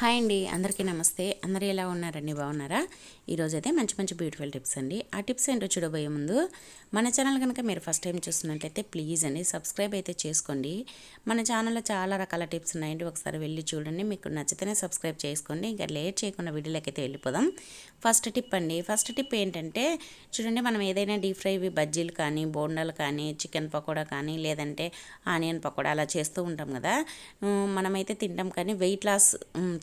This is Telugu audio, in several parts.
హాయ్ అండి అందరికీ నమస్తే. అందరు ఎలా ఉన్నారండి? బాగున్నారా? ఈరోజు అయితే మంచి మంచి బ్యూటిఫుల్ టిప్స్ అండి. ఆ టిప్స్ ఏంటో చూడబోయే ముందు మన ఛానల్ కనుక మీరు ఫస్ట్ టైం చూస్తున్నట్లయితే ప్లీజ్ అండి సబ్స్క్రైబ్ అయితే చేసుకోండి. మన ఛానల్లో చాలా రకాల టిప్స్ ఉన్నాయండి. ఒకసారి వెళ్ళి చూడండి. మీకు నచ్చితేనే సబ్స్క్రైబ్ చేసుకోండి. ఇంకా లేట్ చేయకుండా వీడియోలోకైతే వెళ్ళిపోదాం. ఫస్ట్ టిప్ అండి. ఫస్ట్ టిప్ ఏంటంటే చూడండి మనం ఏదైనా డీప్ ఫ్రై బజ్జీలు కానీ బోండాలు కానీ చికెన్ పకోడా కానీ లేదంటే ఆనియన్ పకోడా అలా చేస్తూ ఉంటాం కదా. మనమైతే తింటాం కానీ వెయిట్ లాస్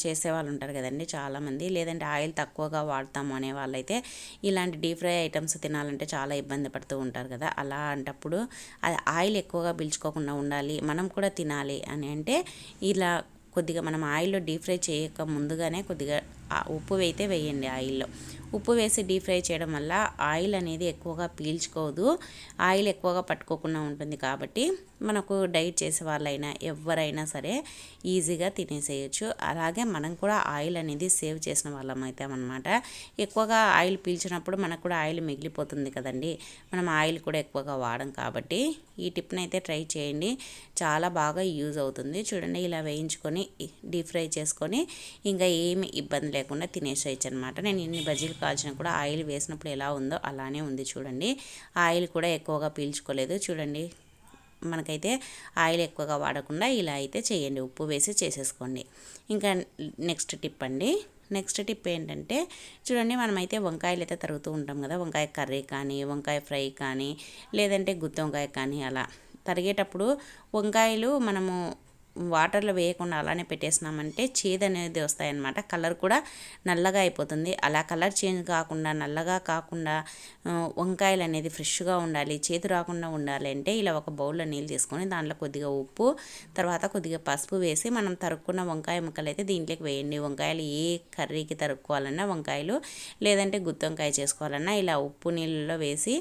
చేసే వాళ్ళు ఉంటారు కదండి చాలామంది. లేదంటే ఆయిల్ తక్కువగా వాడతాము అనే వాళ్ళైతే ఇలాంటి డీప్ ఫ్రై ఐటమ్స్ తినాలంటే చాలా ఇబ్బంది పడుతూ ఉంటారు కదా. అలా అంటప్పుడు అది ఆయిల్ ఎక్కువగా పీల్చుకోకుండా ఉండాలి మనం కూడా తినాలి అని అంటే ఇలా కొద్దిగా మనం ఆయిల్లో డీప్ ఫ్రై చేయక ముందుగానే కొద్దిగా ఉప్పు అయితే వేయండి ఆయిల్లో. ఉప్పు వేసి డీప్ ఫ్రై చేయడం వల్ల ఆయిల్ అనేది ఎక్కువగా పీల్చుకోదు. ఆయిల్ ఎక్కువగా పట్టుకోకుండా ఉంటుంది కాబట్టి మనకు డైట్ చేసే వాళ్ళైనా ఎవరైనా సరే ఈజీగా తినేసేయచ్చు. అలాగే మనం కూడా ఆయిల్ అనేది సేవ్ చేసిన వాళ్ళం అవుతామన్నమాట ఎక్కువగా ఆయిల్ పీల్చినప్పుడు మనకు కూడా ఆయిల్ మిగిలిపోతుంది కదండి. మనం ఆయిల్ కూడా ఎక్కువగా వాడం కాబట్టి ఈ టిప్ని అయితే ట్రై చేయండి. చాలా బాగా యూజ్ అవుతుంది. చూడండి ఇలా వేయించుకొని డీప్ ఫ్రై చేసుకొని ఇంకా ఏమి ఇబ్బంది లేకుండా తినేసేయచ్చు అనమాట నేను ఇన్ని బజ్జీలు కాల్చినా కూడా ఆయిల్ వేసినప్పుడు ఎలా ఉందో అలానే ఉంది చూడండి. ఆయిల్ కూడా ఎక్కువగా పీల్చుకోలేదు. చూడండి మనకైతే ఆయిల్ ఎక్కువగా వాడకుండా ఇలా అయితే చేయండి. ఉప్పు వేసి చేసేసుకోండి. ఇంకా నెక్స్ట్ టిప్ అండి. నెక్స్ట్ టిప్ ఏంటంటే చూడండి మనమైతే వంకాయలు అయితే తరుగుతూ ఉంటాం కదా. వంకాయ కర్రీ కానీ వంకాయ ఫ్రై కానీ లేదంటే గుత్తి వంకాయ కానీ అలా తరిగేటప్పుడు వంకాయలు మనము వాటర్లో వేయకుండా అలానే పెట్టేసినామంటే చేదు అనేది వస్తాయన్నమాట. కలర్ కూడా నల్లగా అయిపోతుంది. అలా కలర్ చేంజ్ కాకుండా నల్లగా కాకుండా వంకాయలు అనేది ఫ్రెష్గా ఉండాలి చేదు రాకుండా ఉండాలి అంటే ఇలా ఒక బౌల్లో నీళ్ళు తీసుకొని దాంట్లో కొద్దిగా ఉప్పు తర్వాత కొద్దిగా పసుపు వేసి మనం తరుక్కున్న వంకాయ ముక్కలు అయితే దీంట్లోకి వేయండి. వంకాయలు ఏ కర్రీకి తరుక్కోవాలన్నా వంకాయలు లేదంటే గుత్తి వంకాయ చేసుకోవాలన్నా ఇలా ఉప్పు నీళ్ళలో వేసి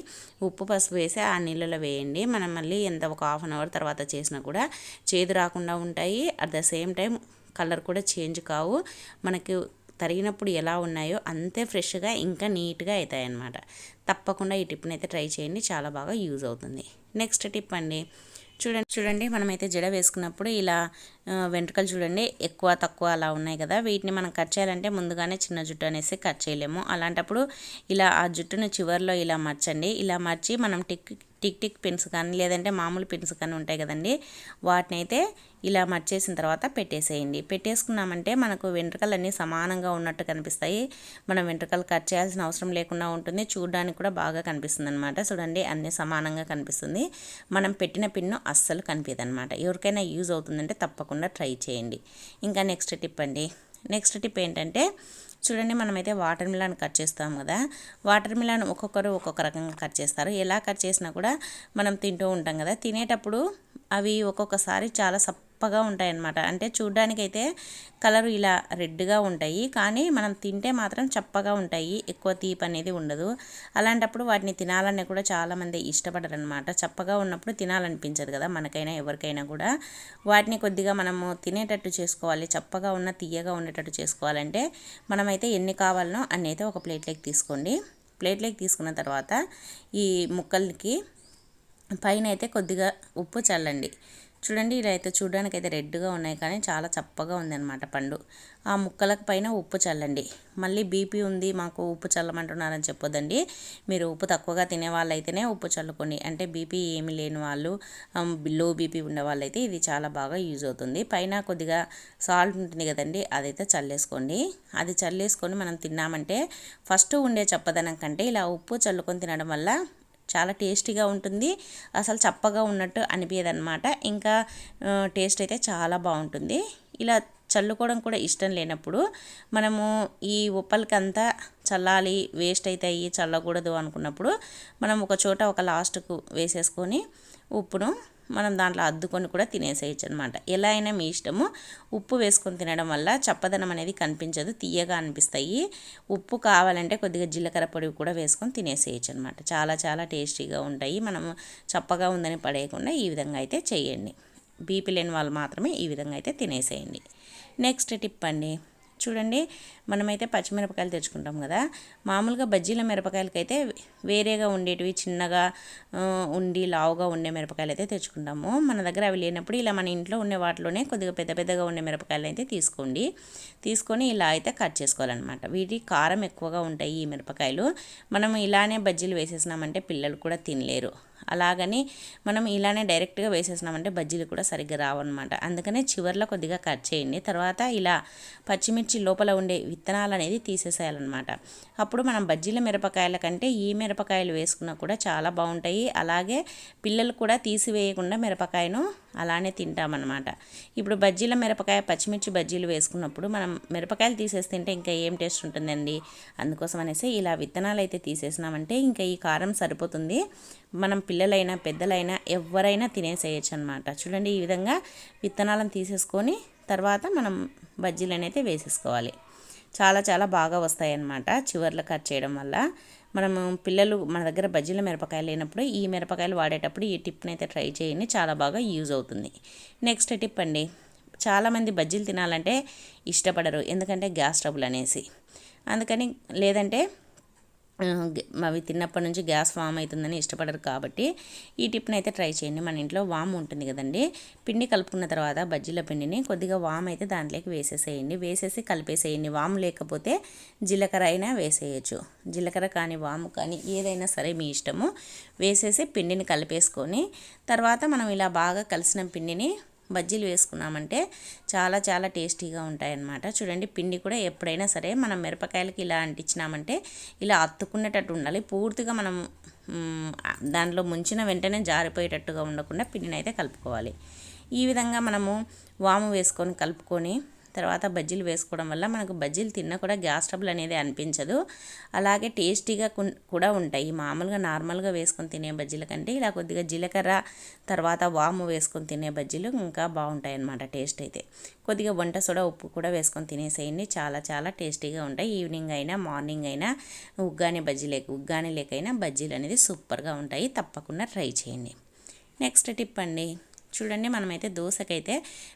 ఉప్పు పసుపు వేసి ఆ నీళ్ళలో వేయండి. మనం మళ్ళీ ఎంత ఒక హాఫ్ అన్ అవర్ తర్వాత చేసినా కూడా చేదు రాకుండా ఉంటాయి. At the same time colour కూడా చేంజ్ కావు. మనకి తరిగినప్పుడు ఎలా ఉన్నాయో అంతే ఫ్రెష్గా ఇంకా నీట్గా అవుతాయి అన్నమాట తప్పకుండా ఈ టిప్ని అయితే ట్రై చేయండి. చాలా బాగా యూజ్ అవుతుంది. నెక్స్ట్ టిప్ అండి. చూడండి చూడండి మనమైతే జడ వేసుకున్నప్పుడు ఇలా వెంట్రుకలు చూడండి ఎక్కువ తక్కువ అలా ఉన్నాయి కదా. వీటిని మనం కట్ చేయాలంటే ముందుగానే చిన్న జుట్టు అనేసి కట్ చేయలేము. అలాంటప్పుడు ఇలా ఆ జుట్టును చివర్లో ఇలా మర్చండి. ఇలా మర్చి మనం టిక్ టిక్ టిక్ పిన్స్ కానీ లేదంటే మామూలు పిన్స్ కానీ ఉంటాయి కదండి. వాటిని అయితే ఇలా మర్చేసిన తర్వాత పెట్టేసేయండి. పెట్టేసుకున్నామంటే మనకు వెంట్రుకలన్నీ సమానంగా ఉన్నట్టు కనిపిస్తాయి. మనం వెంట్రుకలు కట్ చేయాల్సిన అవసరం లేకుండా ఉంటుంది. చూడడానికి కూడా బాగా కనిపిస్తుంది అనమాట చూడండి అన్నీ సమానంగా కనిపిస్తుంది. మనం పెట్టిన పిన్ను అస్సలు కనిపించదు అనమాట ఎవరికైనా యూజ్ అవుతుందంటే తప్పకుండా ట్రై చేయండి. ఇంకా నెక్స్ట్ టిప్ అండి. నెక్స్ట్ టిప్ ఏంటంటే చూడండి మనమైతే వాటర్ మిలాన్ కట్ చేస్తాం కదా. వాటర్ మిలాన్ ఒక్కొక్కరు ఒక్కొక్క రకంగా కట్ చేస్తారు. ఎలా కట్ చేసినా కూడా మనం తింటూ ఉంటాం కదా. తినేటప్పుడు అవి ఒక్కొక్కసారి చాలా ఉంటాయి ఉంటాయన్నమాట. అంటే చూడ్డానికైతే కలర్ ఇలా రెడ్గా ఉంటాయి. కానీ మనం తింటే మాత్రం చప్పగా ఉంటాయి. ఎక్కువ తీపి అనేది ఉండదు. అలాంటప్పుడు వాటిని తినాలని కూడా చాలామంది ఇష్టపడరు అనమాట చప్పగా ఉన్నప్పుడు తినాలనిపించదు కదా మనకైనా ఎవరికైనా కూడా. వాటిని కొద్దిగా మనము తినేటట్టు చేసుకోవాలి. చప్పగా ఉన్న తీయగా ఉండేటట్టు చేసుకోవాలంటే మనమైతే ఎన్ని కావాలనో అన్ని అయితే ఒక ప్లేట్లోకి తీసుకోండి. ప్లేట్లోకి తీసుకున్న తర్వాత ఈ ముక్కలకి పైన అయితే కొద్దిగా ఉప్పు చల్లండి. చూడండి ఇలా అయితే చూడడానికి అయితే రెడ్గా ఉన్నాయి కానీ చాలా చప్పగా ఉందన్నమాట పండు. ఆ ముక్కలకు పైన ఉప్పు చల్లండి. మళ్ళీ బీపీ ఉంది మాకు ఉప్పు చల్లమంటున్నారని చెప్పొద్దండి. మీరు ఉప్పు తక్కువగా తినే వాళ్ళైతేనే ఉప్పు చల్లుకోండి. అంటే బీపీ ఏమి లేని వాళ్ళు లో బీపీ ఉండే వాళ్ళైతే ఇది చాలా బాగా యూజ్ అవుతుంది. పైన కొద్దిగా సాల్ట్ ఉంటుంది కదండి అదైతే చల్లేసుకోండి. అది చల్లేసుకొని మనం తిన్నామంటే ఫస్ట్ ఉండే చప్పదనం కంటే ఇలా ఉప్పు చల్లుకొని తినడం వల్ల చాలా టేస్టీగా ఉంటుంది. అసలు చప్పగా ఉన్నట్టు అనిపించదు అనమాట ఇంకా టేస్ట్ అయితే చాలా బాగుంటుంది. ఇలా చల్లుకోవడం కూడా ఇష్టం లేనప్పుడు మనము ఈ ఉప్పలకంతా చల్లాలి వేస్ట్ అవుతాయి చల్లకూడదు అనుకున్నప్పుడు మనం ఒక చోట ఒక లాస్ట్కు వేసేసుకొని ఉప్పును మనం దాంట్లో అద్దుకొని కూడా తినేసేయచ్చు అనమాట ఎలా అయినా మీ ఇష్టము. ఉప్పు వేసుకొని తినడం వల్ల చప్పదనం అనేది కనిపించదు తీయగా అనిపిస్తాయి. ఉప్పు కావాలంటే కొద్దిగా జీలకర్ర పొడి కూడా వేసుకొని తినేసేయచ్చు అనమాట చాలా చాలా టేస్టీగా ఉంటాయి. మనము చప్పగా ఉందని పడేయకుండా ఈ విధంగా అయితే చేయండి. బీపీ లేని వాళ్ళు మాత్రమే ఈ విధంగా అయితే తినేసేయండి. నెక్స్ట్ టిప్ అండి. చూడండి మనమైతే పచ్చిమిరపకాయలు తెచ్చుకుంటాం కదా. మామూలుగా బజ్జీల మిరపకాయలకైతే వేరేగా ఉండేటివి చిన్నగా ఉండి లావుగా ఉండే మిరపకాయలు అయితే తెచ్చుకుంటాము. మన దగ్గర అవి లేనప్పుడు ఇలా మన ఇంట్లో ఉండే వాటిలోనే కొద్దిగా పెద్ద పెద్దగా ఉండే మిరపకాయలు అయితే తీసుకోండి. తీసుకొని ఇలా అయితే కట్ చేసుకోవాలన్నమాట. వీటి కారం ఎక్కువగా ఉంటాయి ఈ మిరపకాయలు. మనం ఇలానే బజ్జీలు వేసేసినామంటే పిల్లలు కూడా తినలేరు. అలాగని మనం ఇలానే డైరెక్ట్గా వేసేసినామంటే బజ్జీలు కూడా సరిగ్గా రావన్నమాట. అందుకనే చివర్లో కొద్దిగా కట్ చేయండి. తర్వాత ఇలా పచ్చిమిర్చి లోపల ఉండే విత్తనాలు అనేది తీసేసేయాలన్నమాట. అప్పుడు మనం బజ్జీల మిరపకాయల కంటే ఈ మిరపకాయలు వేసుకున్నా కూడా చాలా బాగుంటాయి. అలాగే పిల్లలు కూడా తీసివేయకుండా మిరపకాయను అలానే తింటామన్నమాట. ఇప్పుడు బజ్జీల మిరపకాయ పచ్చిమిర్చి బజ్జీలు వేసుకున్నప్పుడు మనం మిరపకాయలు తీసేసి తింటే ఇంకా ఏం టేస్ట్ ఉంటుందండి? అందుకోసం అనేసి ఇలా విత్తనాలు అయితే తీసేసినామంటే ఇంకా ఈ కారం సరిపోతుంది. మనం పిల్లలైనా పెద్దలైనా ఎవరైనా తినేసేయచ్చు అనమాట చూడండి ఈ విధంగా విత్తనాలను తీసేసుకొని తర్వాత మనం బజ్జీలను అయితే వేసేసుకోవాలి. చాలా చాలా బాగా వస్తాయి అన్నమాట చివర్లో కట్ చేయడం వల్ల. మనము పిల్లలు మన దగ్గర బజ్జీల మిరపకాయలు లేనప్పుడు ఈ మిరపకాయలు వాడేటప్పుడు ఈ టిప్ని అయితే ట్రై చేయండి చాలా బాగా యూజ్ అవుతుంది. నెక్స్ట్ టిప్ అండి చాలామంది బజ్జీలు తినాలంటే ఇష్టపడరు ఎందుకంటే గ్యాస్ ట్రబుల్ అనేసి. అందుకని లేదంటే అవి తిన్నప్పటి నుంచి గ్యాస్ ఫామ్ అవుతుందని ఇష్టపడరు కాబట్టి ఈ టిప్ని అయితే ట్రై చేయండి. మన ఇంట్లో వామ్ ఉంటుంది కదండి పిండి కలుపుకున్న తర్వాత బజ్జీల పిండిని కొద్దిగా వామ్ అయితే దాంట్లోకి వేసేసేయండి. వేసేసి కలిపేసేయండి. వాము లేకపోతే జీలకర్ర అయినా వేసేయచ్చు. జీలకర్ర కానీ వాము కానీ ఏదైనా సరే మీ ఇష్టము. వేసేసి పిండిని కలిపేసుకొని తర్వాత మనం ఇలా బాగా కలిసిన పిండిని బజ్జీలు వేసుకున్నామంటే చాలా చాలా టేస్టీగా ఉంటాయన్నమాట. చూడండి పిండి కూడా ఎప్పుడైనా సరే మనం మిరపకాయలకి ఇలా అంటించినామంటే ఇలా అత్తుకునేటట్టు ఉండాలి. పూర్తిగా మనం దాంట్లో ముంచిన వెంటనే జారిపోయేటట్టుగా ఉండకుండా పిండిని అయితే కలుపుకోవాలి. ఈ విధంగా మనము వాము వేసుకొని కలుపుకొని తర్వాత బజ్జీలు వేసుకోవడం వల్ల మనకు బజ్జీలు తిన్నా కూడా గ్యాస్ ట్రబుల్ అనేది అనిపించదు. అలాగే టేస్టీగా కూడా ఉంటాయి. మామూలుగా నార్మల్గా వేసుకొని తినే బజ్జీల కంటే ఇలా కొద్దిగా జీలకర్ర తర్వాత వాము వేసుకొని తినే బజ్జీలు ఇంకా బాగుంటాయి అన్నమాట టేస్ట్ అయితే. కొద్దిగా వంట సోడా ఉప్పు కూడా వేసుకొని తినేసేయండి. చాలా చాలా టేస్టీగా ఉంటాయి. ఈవినింగ్ అయినా మార్నింగ్ అయినా ఉగ్గాని బజ్జీ లేక ఉగ్గాని లేకైనా బజ్జీలు అనేది సూపర్గా ఉంటాయి. తప్పకుండా ట్రై చేయండి. నెక్స్ట్ టిప్ అండి. చూడండి మనమైతే దోశకైతే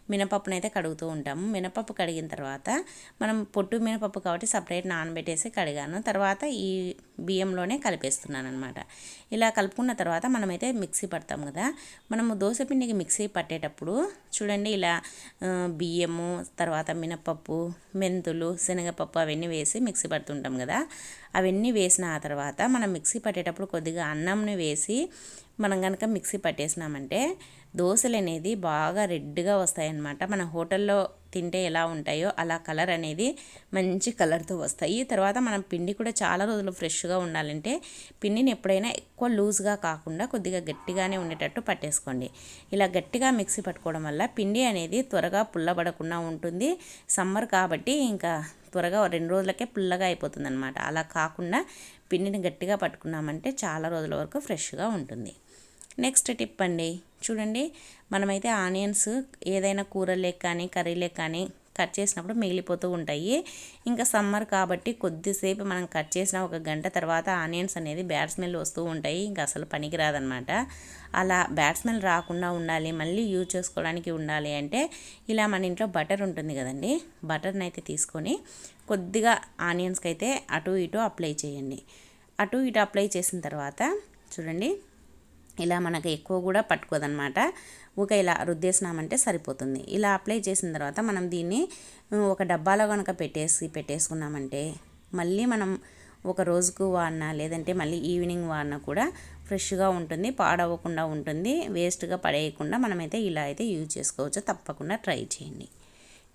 మినపప్పునైతే కడుగుతూ ఉంటాము. మినపప్పు కడిగిన తర్వాత మనం పొట్టు మినపప్పు కాబట్టి సపరేట్ నానబెట్టేసి కడిగాను. తర్వాత ఈ బియ్యంలోనే కలిపేస్తున్నాను అనమాట ఇలా కలుపుకున్న తర్వాత మనమైతే మిక్సీ పడతాం కదా. మనము దోశ పిండికి మిక్సీ పట్టేటప్పుడు చూడండి ఇలా బియ్యము తర్వాత మినపప్పు మెంతులు శనగపప్పు అవన్నీ వేసి మిక్సీ పడుతుంటాం కదా. అవన్నీ వేసిన ఆ తర్వాత మనం మిక్సీ పట్టేటప్పుడు కొద్దిగా అన్నంని వేసి మనం కనుక మిక్సీ పట్టేసినామంటే దోశలు అనేది బాగా రెడ్గా వస్తాయన్నమాట. మన హోటల్లో తింటే ఎలా ఉంటాయో అలా కలర్ అనేది మంచి కలర్తో వస్తాయి. తర్వాత మనం పిండి కూడా చాలా రోజులు ఫ్రెష్గా ఉండాలంటే పిండిని ఎప్పుడైనా ఎక్కువ లూజ్గా కాకుండా కొద్దిగా గట్టిగానే ఉండేటట్టు పట్టేసుకోండి. ఇలా గట్టిగా మిక్సీ పట్టుకోవడం వల్ల పిండి అనేది త్వరగా పుల్లబడకుండా ఉంటుంది. సమ్మర్ కాబట్టి ఇంకా త్వరగా రెండు రోజులకే పుల్లగా అయిపోతుంది అలా కాకుండా పిండిని గట్టిగా పట్టుకున్నామంటే చాలా రోజుల వరకు ఫ్రెష్గా ఉంటుంది. నెక్స్ట్ టిప్ అండి. చూడండి మనమైతే ఆనియన్స్ ఏదైనా కూరలే కానీ కర్రీలే కానీ కట్ చేసినప్పుడు మిగిలిపోతూ ఉంటాయి. ఇంకా సమ్మర్ కాబట్టి కొద్దిసేపు మనం కట్ చేసిన ఒక గంట తర్వాత ఆనియన్స్ అనేది బ్యాడ్ స్మెల్ వస్తూ ఉంటాయి. ఇంకా అసలు పనికిరాదనమాట అలా బ్యాడ్ స్మెల్ రాకుండా ఉండాలి మళ్ళీ యూజ్ చేసుకోవడానికి ఉండాలి అంటే ఇలా మన ఇంట్లో బటర్ ఉంటుంది కదండి. బటర్ని అయితే తీసుకొని కొద్దిగా ఆనియన్స్కి అయితే అటు ఇటు అప్లై చేయండి. అటు ఇటు అప్లై చేసిన తర్వాత చూడండి ఇలా మనకు ఎక్కువ కూడా పట్టుకోదనమాట ఊక ఇలా రుద్దేసినామంటే సరిపోతుంది. ఇలా అప్లై చేసిన తర్వాత మనం దీన్ని ఒక డబ్బాలో కనుక పెట్టేసి పెట్టేసుకున్నామంటే మళ్ళీ మనం ఒక రోజుకు వాడినా లేదంటే మళ్ళీ ఈవినింగ్ వాడినా కూడా ఫ్రెష్గా ఉంటుంది పాడవకుండా ఉంటుంది వేస్ట్గా పడేయకుండా మనమైతే ఇలా అయితే యూజ్ చేసుకోవచ్చు. తప్పకుండా ట్రై చేయండి.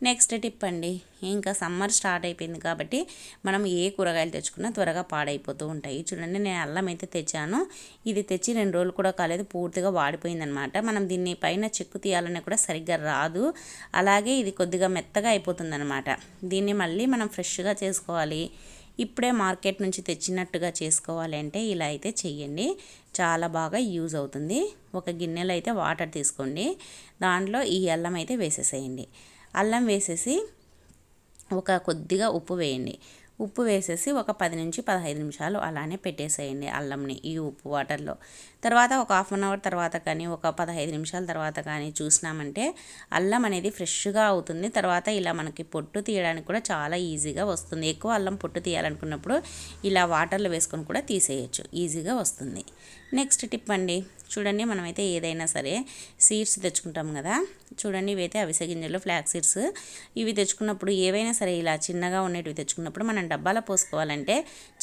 నెక్స్ట్ టిప్ అండి. ఇంకా సమ్మర్ స్టార్ట్ అయిపోయింది కాబట్టి మనం ఏ కూరగాయలు తెచ్చుకున్నా త్వరగా పాడైపోతూ ఉంటాయి. చూడండి నేను అల్లం అయితే తెచ్చాను. ఇది తెచ్చి రెండు రోజులు కూడా కాలేదు పూర్తిగా వాడిపోయిందనమాట. మనం దీన్ని పైన చెక్కు తీయాలనే కూడా సరిగ్గా రాదు. అలాగే ఇది కొద్దిగా మెత్తగా అయిపోతుందనమాట. దీన్ని మళ్ళీ మనం ఫ్రెష్గా చేసుకోవాలి. ఇప్పుడే మార్కెట్ నుంచి తెచ్చినట్టుగా చేసుకోవాలి అంటే ఇలా అయితే చెయ్యండి. చాలా బాగా యూజ్ అవుతుంది. ఒక గిన్నెలో అయితే వాటర్ తీసుకోండి. దాంట్లో ఈ అల్లం అయితే వేసేసేయండి. అల్లం వేసేసి ఒక కొద్దిగా ఉప్పు వేయండి. ఉప్పు వేసేసి ఒక పది నుంచి పదహైదు నిమిషాలు అలానే పెట్టేసేయండి అల్లంని ఈ ఉప్పు వాటర్లో. తర్వాత ఒక హాఫ్ అన్ అవర్ తర్వాత కానీ ఒక పదహైదు నిమిషాల తర్వాత కానీ చూసినామంటే అల్లం అనేది ఫ్రెష్గా అవుతుంది. తర్వాత ఇలా మనకి పొట్టు తీయడానికి కూడా చాలా ఈజీగా వస్తుంది. ఎక్కువ అల్లం పొట్టు తీయాలనుకున్నప్పుడు ఇలా వాటర్లో వేసుకొని కూడా తీసేయచ్చు. ఈజీగా వస్తుంది. నెక్స్ట్ టిప్ అండి. చూడండి మనమైతే ఏదైనా సరే సీడ్స్ తెచ్చుకుంటాం కదా. చూడండి ఇవైతే అవిసె గింజలు ఫ్లాక్ సీడ్స్ ఇవి తెచ్చుకున్నప్పుడు ఏవైనా సరే ఇలా చిన్నగా ఉండేటివి తెచ్చుకున్నప్పుడు మనం డబ్బాలో పోసుకోవాలంటే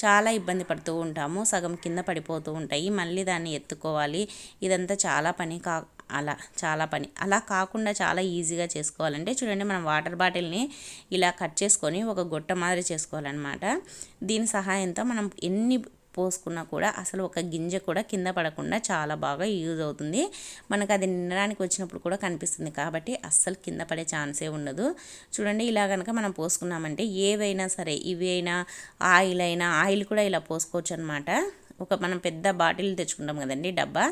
చాలా ఇబ్బంది పడుతూ ఉంటాము. సగం కింద పడిపోతూ ఉంటాయి. మళ్ళీ దాన్ని ఎత్తుకోవాలి. ఇదంతా చాలా పని కా అలా చాలా పని. అలా కాకుండా చాలా ఈజీగా చేసుకోవాలంటే చూడండి మనం వాటర్ బాటిల్ని ఇలా కట్ చేసుకొని ఒక గొట్ట మాదిరి చేసుకోవాలన్నమాట. దీని సహాయంతో మనం ఎన్ని పోసుకున్నా కూడా అసలు ఒక గింజ కూడా కింద పడకుండా చాలా బాగా యూజ్ అవుతుంది. మనకు అది నిండడానికి వచ్చినప్పుడు కూడా కనిపిస్తుంది. కాబట్టి అస్సలు కింద పడే ఛాన్సే ఉండదు. చూడండి ఇలా కనుక మనం పోసుకున్నామంటే ఏవైనా సరే ఇవి అయినా ఆయిల్ అయినా ఆయిల్ కూడా ఇలా పోసుకోవచ్చు అనమాట ఒక మనం పెద్ద బాటిల్ తెచ్చుకుంటాం కదండి డబ్బా.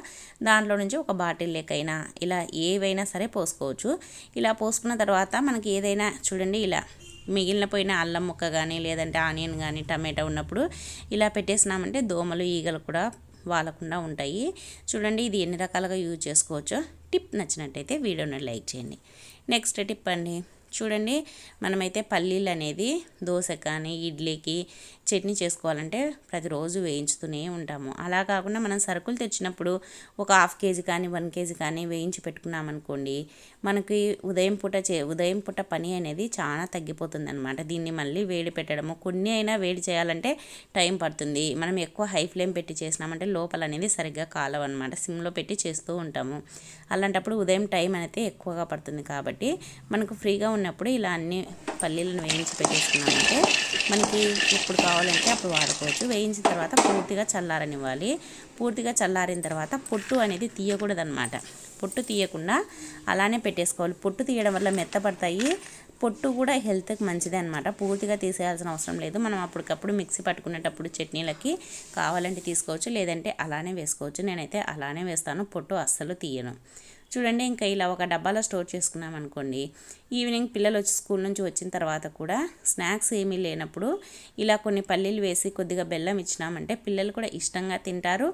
దాంట్లో నుంచి ఒక బాటిల్ లెక్కైనా ఇలా ఏవైనా సరే పోసుకోవచ్చు. ఇలా పోసుకున్న తర్వాత మనకి ఏదైనా చూడండి ఇలా మిగిలిన పోయిన అల్లం ముక్క కానీ లేదంటే ఆనియన్ కానీ టమాటా ఉన్నప్పుడు ఇలా పెట్టేసినామంటే దోమలు ఈగలు కూడా వాలకుండా ఉంటాయి. చూడండి ఇది ఎన్ని రకాలుగా యూజ్ చేసుకోవచ్చో. టిప్ నచ్చినట్టయితే వీడియోని లైక్ చేయండి. నెక్స్ట్ టిప్ అండి. చూడండి మనమైతే పల్లీలు అనేది దోశ కానీ ఇడ్లీకి చట్నీ చేసుకోవాలంటే ప్రతిరోజు వేయించుతూనే ఉంటాము. అలా కాకుండా మనం సరుకులు తెచ్చినప్పుడు ఒక హాఫ్ కేజీ కానీ వన్ కేజీ కానీ వేయించి పెట్టుకున్నామనుకోండి మనకి ఉదయం పూట చే ఉదయం పూట పని అనేది చాలా తగ్గిపోతుంది అనమాట దీన్ని మళ్ళీ వేడి పెట్టడము కొన్ని అయినా వేడి చేయాలంటే టైం పడుతుంది. మనం ఎక్కువ హై ఫ్లేమ్ పెట్టి చేసినామంటే లోపల అనేది సరిగ్గా కాలవన్నమాట. సిమ్లో పెట్టి చేస్తూ ఉంటాము. అలాంటప్పుడు ఉదయం టైం అనేది ఎక్కువగా పడుతుంది కాబట్టి మనకు ఫ్రీగా ఉన్నప్పుడు ఇలా అన్ని పల్లీలను వేయించి పెట్టేసుకున్నామంటే మనకి ఇప్పుడు కావాలంటే అప్పుడు వాడుకోవచ్చు. వేయించిన తర్వాత పూర్తిగా చల్లారనివ్వాలి. పూర్తిగా చల్లారిన తర్వాత పొట్టు అనేది తీయకూడదనమాట పొట్టు తీయకుండా అలానే పెట్టేసుకోవాలి. పొట్టు తీయడం వల్ల మెత్తపడతాయి. పొట్టు కూడా హెల్త్కి మంచిది అనమాట పూర్తిగా తీసేయాల్సిన అవసరం లేదు. మనం అప్పటికప్పుడు మిక్సీ పట్టుకునేటప్పుడు చట్నీలకి కావాలంటే తీసుకోవచ్చు. లేదంటే అలానే వేసుకోవచ్చు. నేనైతే అలానే వేస్తాను. పొట్టు అస్సలు తీయను. చూడండి ఇంకా ఇలా ఒక డబ్బాలో స్టోర్ చేసుకున్నాం అనుకోండి. ఈవినింగ్ పిల్లలు వచ్చి స్కూల్ నుంచి వచ్చిన తర్వాత కూడా స్నాక్స్ ఏమీ లేనప్పుడు ఇలా కొన్ని పల్లీలు వేసి కొద్దిగా బెల్లం ఇచ్చినామంటే పిల్లలు కూడా ఇష్టంగా తింటారు.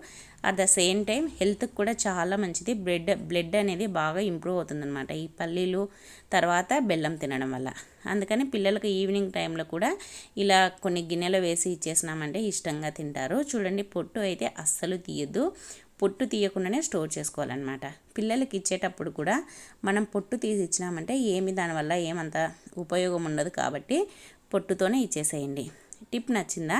అట్ ద సేమ్ టైం హెల్త్కి కూడా చాలా మంచిది. బ్లడ్ బ్లడ్ అనేది బాగా ఇంప్రూవ్ అవుతుందన్నమాట ఈ పల్లీలు తర్వాత బెల్లం తినడం వల్ల. అందుకని పిల్లలకు ఈవినింగ్ టైంలో కూడా ఇలా కొన్ని గిన్నెలో వేసి ఇచ్చేసినామంటే ఇష్టంగా తింటారు. చూడండి పొట్టు అయితే అస్సలు తీయద్దు పొట్టు తీయకుండానే స్టోర్ చేసుకోవాలన్నమాట. పిల్లలకి ఇచ్చేటప్పుడు కూడా మనం పొట్టు తీసి ఇచ్చినామంటే ఏమి దానివల్ల ఏమంత ఉపయోగం ఉండదు కాబట్టి పొట్టుతోనే ఇచ్చేసేయండి. టిప్ నచ్చిందా?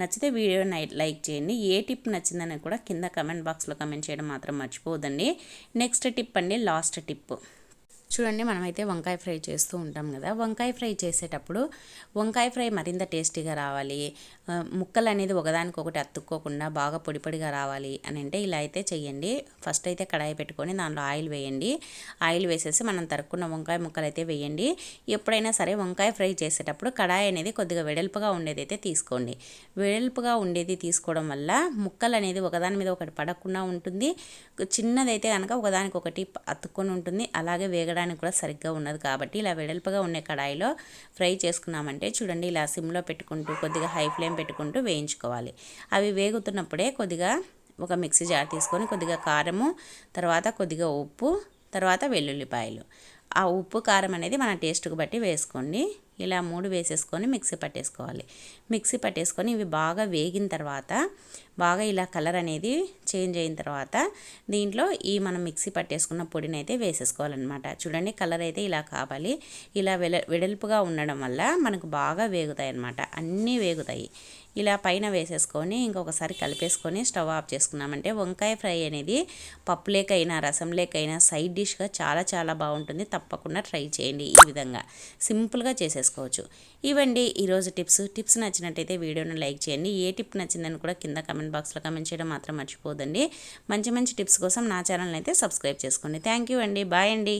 నచ్చితే వీడియోని లైక్ చేయండి. ఏ టిప్ నచ్చిందని కూడా కింద కమెంట్ బాక్స్లో కమెంట్ చేయడం మాత్రం మర్చిపోదండి నెక్స్ట్ టిప్ అండి లాస్ట్ టిప్. చూడండి మనమైతే వంకాయ ఫ్రై చేస్తూ ఉంటాం కదా. వంకాయ ఫ్రై చేసేటప్పుడు వంకాయ ఫ్రై మరింత టేస్టీగా రావాలి. ముక్కలు అనేది ఒకదానికొకటి అతుక్కోకుండా బాగా పొడి పొడిగా రావాలి అని అంటే ఇలా అయితే చేయండి ఫస్ట్ అయితే కడాయి పెట్టుకొని దానిలో ఆయిల్ వేయండి. ఆయిల్ వేసేసి మనం తరుక్కున్న వంకాయ ముక్కలు అయితే వేయండి. ఎప్పుడైనా సరే వంకాయ ఫ్రై చేసేటప్పుడు కడాయి అనేది కొద్దిగా వెడల్పుగా ఉండేది అయితే తీసుకోండి. వెడల్పుగా ఉండేది తీసుకోవడం వల్ల ముక్కలు అనేది ఒకదాని మీద ఒకటి పడకుండా ఉంటుంది. చిన్నదైతే కనుక ఒకదానికొకటి అతుక్కొని ఉంటుంది. అలాగే వేగడం వేగడానికి కూడా సరిగ్గా ఉన్నది. కాబట్టి ఇలా వెడల్పుగా ఉండే కడాయిలో ఫ్రై చేసుకున్నామంటే చూడండి ఇలా సిమ్లో పెట్టుకుంటూ కొద్దిగా హై ఫ్లేమ్ పెట్టుకుంటూ వేయించుకోవాలి. అవి వేగుతున్నప్పుడే కొద్దిగా ఒక మిక్సీ జార్ తీసుకొని కొద్దిగా కారము తర్వాత కొద్దిగా ఉప్పు తర్వాత వెల్లుల్లిపాయలు. ఆ ఉప్పు కారం అనేది మన టేస్ట్కి బట్టి వేసుకోండి. ఇలా మూడు వేసేసుకొని మిక్సీ పట్టేసుకోవాలి. మిక్సీ పట్టేసుకొని ఇవి బాగా వేగిన తర్వాత బాగా ఇలా కలర్ అనేది చేంజ్ అయిన తర్వాత దీంట్లో ఈ మనం మిక్సీ పట్టేసుకున్న పొడిని అయితే వేసేసుకోవాలన్నమాట. చూడండి కలర్ అయితే ఇలా కావాలి. ఇలా వెడల్పుగా ఉండడం వల్ల మనకు బాగా వేగుతాయి అన్నమాట అన్నీ వేగుతాయి. ఇలా పైన వేసేసుకొని ఇంకొకసారి కలిపేసుకొని స్టవ్ ఆఫ్ చేసుకున్నామంటే వంకాయ ఫ్రై అనేది పప్పు లేకైనా రసం లేకైనా సైడ్ డిష్గా చాలా చాలా బాగుంటుంది. తప్పకుండా ట్రై చేయండి ఈ విధంగా. సింపుల్గా చేసేసుకోవచ్చు. ఇవండి ఈరోజు టిప్స్. టిప్స్ నచ్చినట్టయితే వీడియోను లైక్ చేయండి. ఏ టిప్ నచ్చిందని కూడా కింద కమెంట్ బాక్స్లో కమెంట్ చేయడం మాత్రం మర్చిపోదండి మంచి మంచి టిప్స్ కోసం నా ఛానల్ని అయితే సబ్స్క్రైబ్ చేసుకోండి. థ్యాంక్ యూ అండి. బాయ్ అండి.